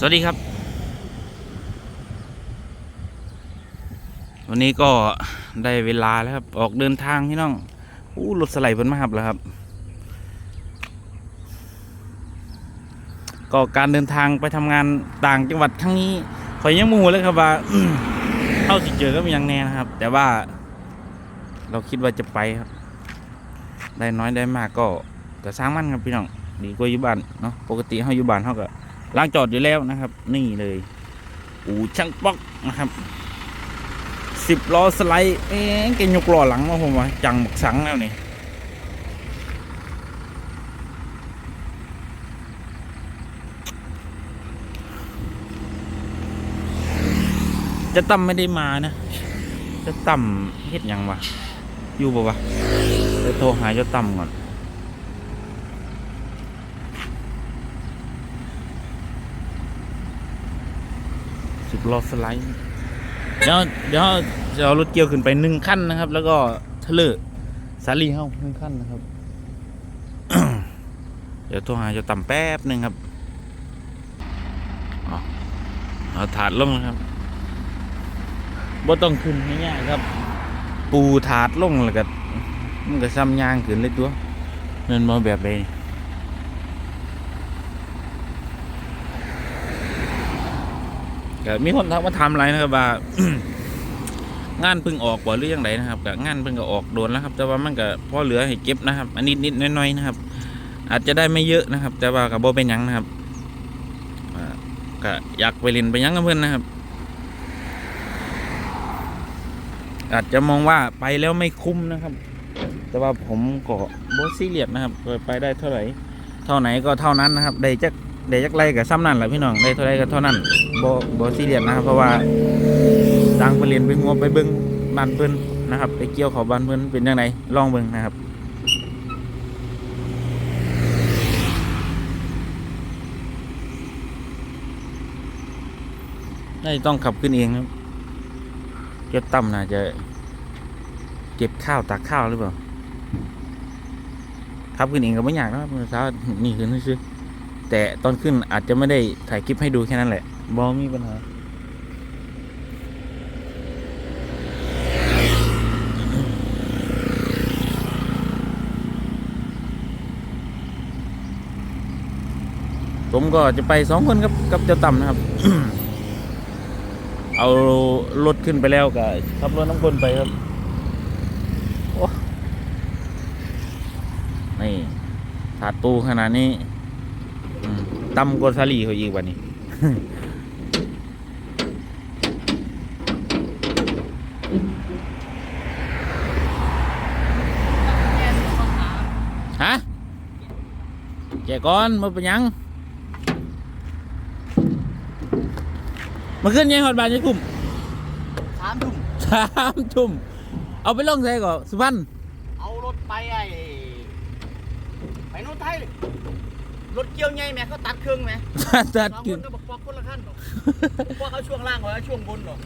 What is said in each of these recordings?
สวัสดีครับ วันนี้ก็ได้เวลาแล้วครับ ออกเดินทางพี่น้องอู้รถสไลด์เพิ่นมาครับแล้วครับ ก็การเดินทางไปทำงานต่างจังหวัดครั้งนี้ขอยยังมูเลยครับว่าเข้าสิเจอก็มียังแน่นะครับ แต่ว่า เราคิดว่าจะไปครับ ได้น้อยได้มากก็ก็สร้างมันครับพี่น้องดีกว่าอยู่บ้านเนาะปกติเฮาอยู่บ้านเฮาก็ ล้างจอดอยู่แล้วนะครับ นี่เลยอูช่างป๊อกนะครับสิบล้อสไลด์เอ๊ะแกยกล้อหลังมาผมว่าจังบักสังแล้วนี่จะต่ำไม่ได้มานะ จะต่ำเฮ็ดยังวะ อยู่บ่วะเดี๋ยวโทรหาจ้าต่ำก่อน สิบล้อสไลด์ เดี๋ยวเดี๋ยวจะเอารถเกี่ยวขึ้นไปหนึ่งขั้นนะครับ แล้วก็ทะเลอะสาลีเฮ้าหนึ่งขั้นนะครับ เดี๋ยวโทรหาจะต่ำแป๊บหนึ่งครับเอาถาดลงนะครับบ่ต้องขึ้นง่ายๆครับ ปูถาดลงแล้วก็มันก็ซ้ำยางขึ้นเลยตัวนั่นมาแบบใด ก็มีคนทักมาทำอะไรนะครับว่างานเพิ่งออกบ่หรือยังไงนะครับก็งานเพิ่งก็ออกโดนแล้วครับ แต่ว่ามันก็พอเหลือให้เก็บนะครับอันนิดนิดๆน้อยๆนะครับ อาจจะได้ไม่เยอะนะครับ แต่ว่ากับโบเป็นยังนะครับก็อยากไปเล่นไปยังกับเพื่อนนะครับ อาจจะมองว่าไปแล้วไม่คุ้มนะครับ แต่ว่าผมก็โบซีเรียสนะครับไปได้เท่าไหร่ เท่าไหนก็เท่านั้นนะครับ ได้จัก ได้จักไรกับซ้ำนั่นแหละพี่น้องได้เท่าไรก็เท่านั้นโบโบซีเรียสนะครับ เพราะว่าต่างไปเรียนไปงัวไปเบิ้งบ้านเพิ่อนนะครับ ไปเกี่ยวเขาบ้านเพิ่อนเป็นยังไงลองเบิ้งนะครับน่าจะต้องขับขึ้นเองครับเก็บต่ำน่าจะเก็บข้าวตักข้าวหรือเปล่าขับขึ้นเองก็ไม่อยากนะครับเมื่อเช้านี่ขึ้นซื้อ แต่ตอนขึ้นอาจจะไม่ได้ถ่ายคลิปให้ดูแค่นั้นแหละบอมีปัญหาผมก็จะไปสองคนกับกับเจ้าต่ำนะครับ เอารถขึ้นไปแล้วก็ขับรถน้ำคนไปครับโอ้นี่ถาดปูขนาดนี้อืม ต่ำกว่าซาลีเขาอีกวันนี้ฮะแกะก่อนมาเป็นหยังมาขึ้นยังหอดบานยังกลุ่มสามทุ่มสามทุ่มเอาไปลงใส่ก่อนสุพรรณเอารถไปไอ้ไปโน่นไทยเลย รถเกี่ยวใหญ่แม่เขาตัดเครื่องไหมตัดสองกิคนนก็บอกปอกคนละขั้นหรอกปอกเอาช่วงล่างไว้เอาช่วงบนหรอก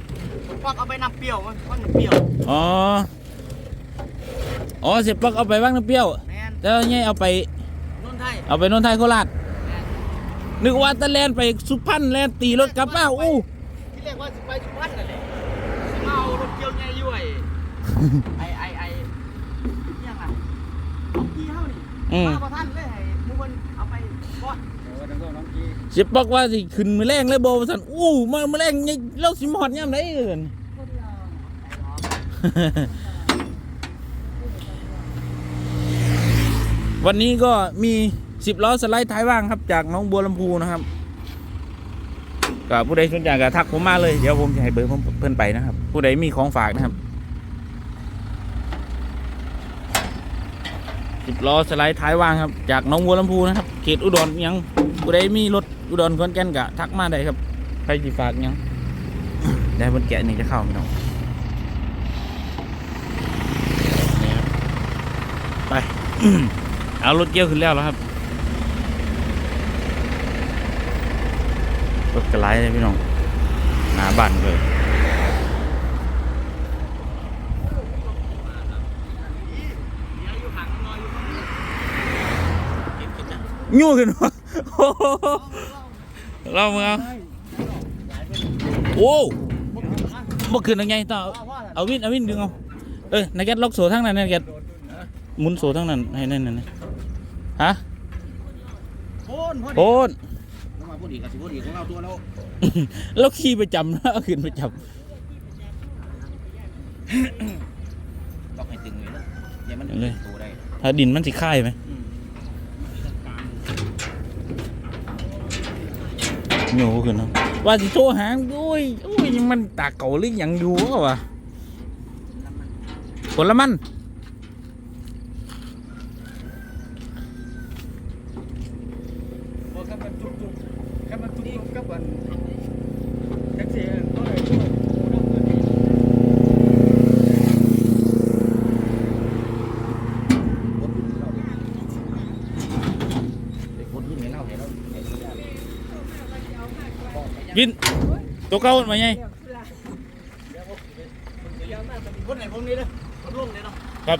ปอกเอาไปน้ำเปรี้ยวมันมันำเปรี้ยวอ๋ออ๋อเสียบปลักเอาไปว่างน้ำเปรี้ยวแมนแล้วเนี่ยเอาไปโน่นไทยเอาไปนนทไทยโคราชแมนนึกว่าตะแลนไปสุพรรณแลนตีรถกลับมาอู้ที่เรียกว่าสิไปสุพรรณนั่นแหละสิมาเอารถเกี่ยวใหญ่อยู่ไอ้ไอ้ไอ้ไอ้ยังไงน้องกี้เฮานี่อืมมาประท่านเลยให้หมูมันเอาไปก่อนเออดังน้องกี้ เสียบปลักว่าสิขึ้นมือแรงเลยโบว่าสันอู้มามือแรงนี่เราสิมอดย่ำไหนเอินวันนี้ก็มีสิบล้อสไลด์ท้ายว่างครับจากน้องบัวลำพูนะครับก็ผู้ใดสนใจก็ทักผมมาเลย เดี๋ยวผมจะให้เบอร์ผมเพื่อนไปนะครับ ผู้ใดมีของฝากนะครับ สิบล้อสไลด์ท้ายว่างครับ จากหน้องบัวลำพูนะครับ เขตอุดรยังผู้ใดมีรถอุดรขอนแก่นก็ทักมาได้ครับใครจีฝากยังได้บนแกะนี่จะเข้าไม่ต้องนี่ครับไป เอารถเกี่ยวขึ้นแล้วแล้วครับ รถกระไรเลยพี่น้อง หน้าบ้านเลย ยู่ขึ้นวะโอ้โหลองมึงเอาโอ้บ่ขึ้นยังไงต่อเอาเอาวินเอาวินดึงเอาเอ้ยนักแกตล็อกโซ่ทั้งนั้นนักแกตหมุนโซ่ทั้งนั้นให้นั่นนั่นนะฮะโค่นพอดีโอนต้องมาพูดอีกกับสิพูดอีกของเราตัวเราแล้วขี่ประจำนะเอาขึ้นประจต้องให้ตึงเลยนะอย่ามันตัวได้ำถ้าดินมันสิค่ายไหม โง่ขึ้นเนาะว่าสิโทรหาอุ้ยอุ้ยยังมันตาเก่าหรือยังอยู่วะผลมันบอกกับมันจุกจุกกับมันจุกจุกกับมันแท็กซี่ก็เลย คนที่เห็นเราเห็นเราเห็นเรา วิน ตัวเก่ามาไงคนไหนผมนี่เลยคนลงเลยเนาะครับ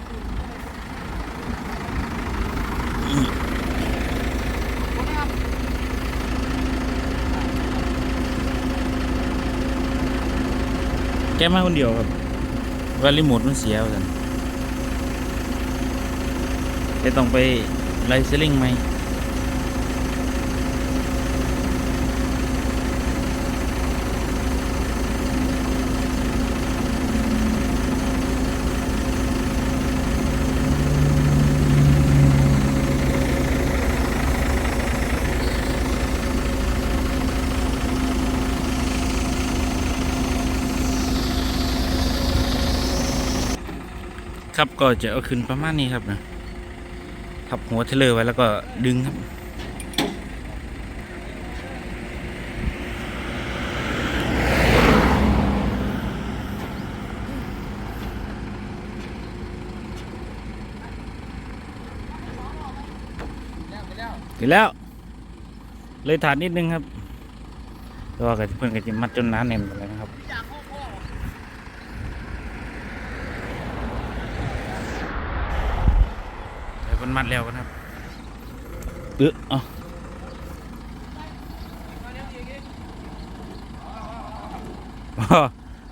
แกมาคนเดียวครับว่ารีโมทมันเสียวสันแกต้องไปไลฟ์เซลิงไหม ครับก็จะเอาขึ้นประมาณนี้ครับนะทับหัวเทเลอร์ไว้แล้วก็ดึงครับถึงแล้ว เลยถาดนิดนึงครับแต่ว่าเพื่อนก็จะมัดจนน้าแน่นหมดเลยนะครับเดี๋ยวมั นมัดแล้วกันครับเออเอา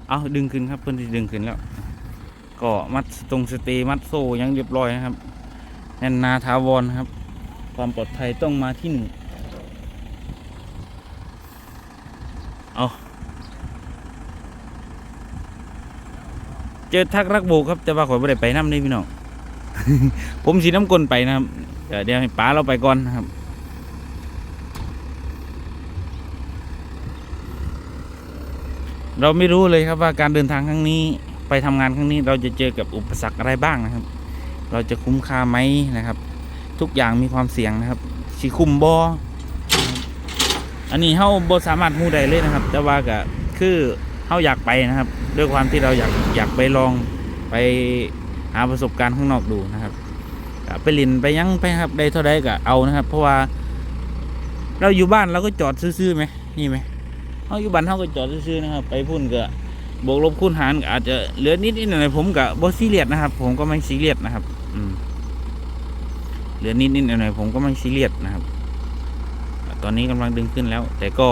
เอาดึงขึ้นครับเพื่อนที่ดึงขึ้นแล้ว ก็มัดตรงสเตย์มัดโซ่ยังเรียบร้อยนะครับแน่นหนาทาวรนะครับ ความปลอดภัยต้องมาที่หนึ่งเอาเจอทักรักโบกครับ แต่ว่าข่อยไม่ได้ไปน้ำนี่พี่น้อง ผมสีน้ำกลนไปนะครับเดี๋ยวเดี๋ยวให้ป๋าเราไปก่อนนะครับเราไม่รู้เลยครับว่าการเดินทางครั้งนี้ไปทำงานครั้งนี้เราจะเจอกับอุปสรรคอะไรบ้างนะครับ เราจะคุ้มค่าไหมนะครับ ทุกอย่างมีความเสี่ยงนะครับสีคุ้มบออันนี้เฮาบ่สามารถฮู้ได้เลยนะครับ แต่ว่าก็คือเฮาอยากไปนะครับ ด้วยความที่เราอยากอยากไปลองไป หาประสบการณ์ข้างนอกดูนะครับไปลินไปยังไปครับได้เท่าใดก็เอานะครับ เพราะว่า เราอยู่บ้านเราก็จอดซื่อๆไหมนี่ไหมเฮาอยู่บ้านเฮาก็จอดซื่อๆนะครับ ไปพุ่นก็บวกลบคูณหารก็อาจจะเหลือนิดนิดหน่อยๆผมก็บ่ซีเรียสนะครับ ผมก็ไม่ซีเรียสนะครับ อืมเหลือนิดนิดหน่อยๆผมก็ไม่ซีเรียสนะครับ ตอนนี้กำลังดึงขึ้นแล้ว แต่ก็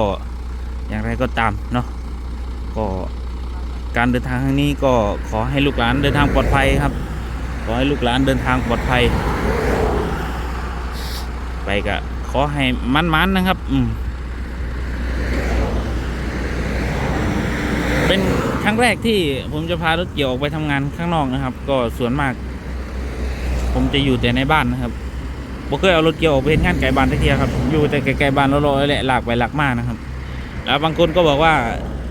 อย่างไรก็ตามเนาะก็ การเดินทางครั้งนี้ก็ขอให้ลูกหลานเดินทางปลอดภัยครับ ขอให้ลูกหลานเดินทางปลอดภัย ไปกะขอให้มันๆนนะครับ อืมเป็นครั้งแรกที่ผมจะพารถเกี่ยวออกไปทำงานข้างนอกนะครับ ก็ส่วนมาก ผมจะอยู่แต่ในบ้านนะครับบ่เคยเอารถเกี่ยวออกไปเห็นงานไกลบ้านทักทีครับ อยู่แต่ไกลๆบ้านรอๆแหละหลากไปหลากมากนะครับ แล้วบางคนก็บอกว่า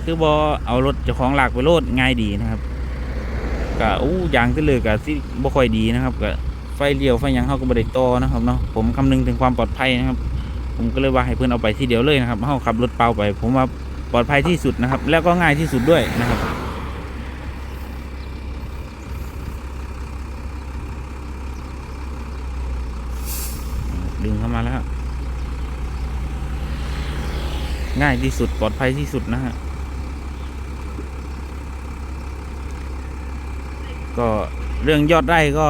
คือบอเอารถเจ้าของหลากไปโลดง่ายดีนะครับก็อู้ยางที่เลยก็ที่บ่ค่อยดีนะครับก็ไฟเลี้ยวไฟยังเขาก็บริโตนะครับเนาะผมคำนึงถึงความปลอดภัยนะครับ ผมก็เลยว่าให้เพื่อนเอาไปที่เดียวเลยนะครับเขาขับรถเปล่าไป ผมว่าปลอดภัยที่สุดนะครับ แล้วก็ง่ายที่สุดด้วยนะครับดึงเข้ามาแล้ว ง่ายที่สุดปลอดภัยที่สุดนะฮะ ก็เรื่องยอดไร่ก็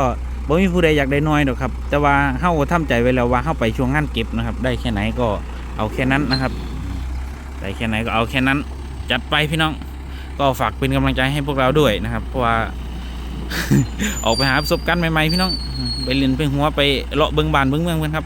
บ่มีผู้ใดอยากได้น้อยหรอกครับ แต่ว่าเฮาก็ทำใจไว้แล้วว่าเฮาไปช่วงงานเก็บนะครับ ได้แค่ไหนก็เอาแค่นั้นนะครับได้แค่ไหนก็เอาแค่นั้น จัดไปพี่น้อง ก็ฝากเป็นกำลังใจให้พวกเราด้วยนะครับ เพราะว่า ออกไปหาประสบการณ์ใหม่ๆพี่น้อง ไปเรียนไปหัวไปเลาะเบิ้งบานเบิ้งเมืองเพื่อนครับ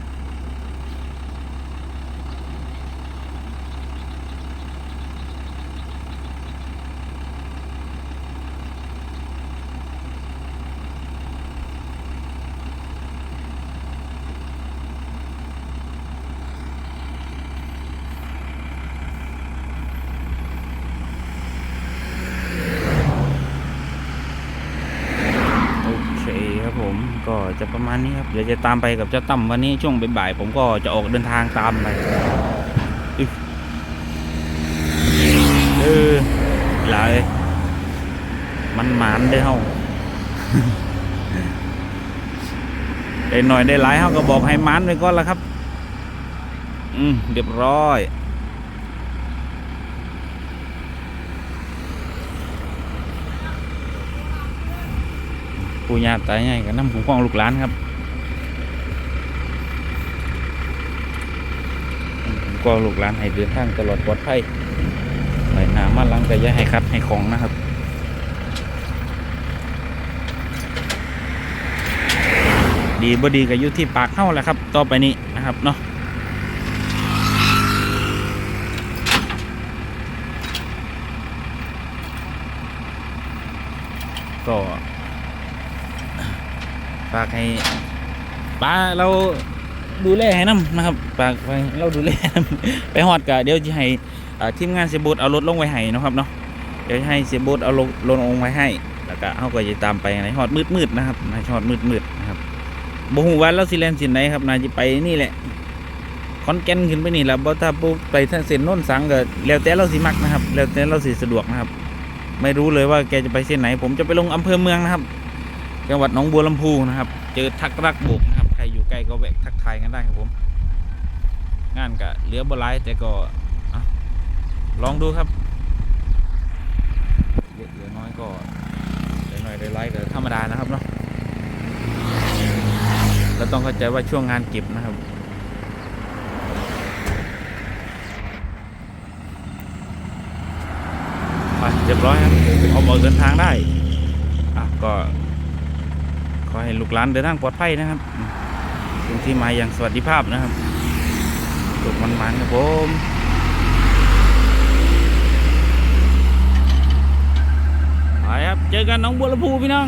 โอเคครับผม ก็จะประมาณนี้ครับ เดี๋ยวจะตามไปกับเจ้าตั้มวันนี้ช่วงบ่ายๆผมก็จะออกเดินทางตามไปอเออหลายมันหมานได้อเฮาได้หน่อยได้หลายเฮาก็บอกให้มานไปก่อนละครับ อืมเรียบร้อย ปู่ย่าตายายกับน้ำคุ้มครองลูกหลานครับคุ้มครองลูกหลานให้เดินทางตลอดปลอดภัยไหลหนามาลังแต่ย่าให้คัดให้ของนะครับดีบ่ดีก็อยู่ที่ปากเข้าแหละครับ ต่อไปนี้นะครับเนาะก็ ฝากให้ป้าเราดูแลให้น้ำนะครับฝากไปเราดูแลไปฮอดกะเดี๋ยวจะให้ทีมงานเสียบูตเอารถลงไว้ให้นะครับเนาะเดี๋ยวให้เสียบูตเอาลงลงลงไว้ให้ แล้วก็เขาก็จะตามไปในฮอดมืดๆนะครับในฮอดมืดๆนะครับบ่ฮู้ว่าเราสิแลนสินไหนครับน่าจะไปนี่แหละคอนแกนขึ้นไปนี่แหละบ่ถ้าปุ๊บไปทางเส้นน้นสังก็แล้วแต่เราสิมักนะครับ แล้วแต่เราสิสะดวกนะครับ ไม่รู้เลยว่าแกจะไปเส้นไหน ผมจะไปลงอำเภอเมืองนะครับ จังหวัดหนองบัวลำพูนะครับ เจอทักรักโบกนะครับ ใครอยู่ใกล้ก็แวะทักทายกันได้ครับผม งานกะเหลือบหลายแต่ก็ลองดูครับเหลือน้อยก็ได้หน่อยได้ไลค์ก็ธรรมดานะครับเนาะเราต้องเข้าใจว่าช่วงงานเก็บนะครับไปเรียบร้อยครับเอาออกเดินทางได้ อะก็ ขอให้ลูกหลานเดินทางปลอดภัยนะครับถึงที่มาอย่างสวัสดิภาพนะครับตกมันๆครับผมไปครับ เจอกันน้องบัวลำพูพี่น้อง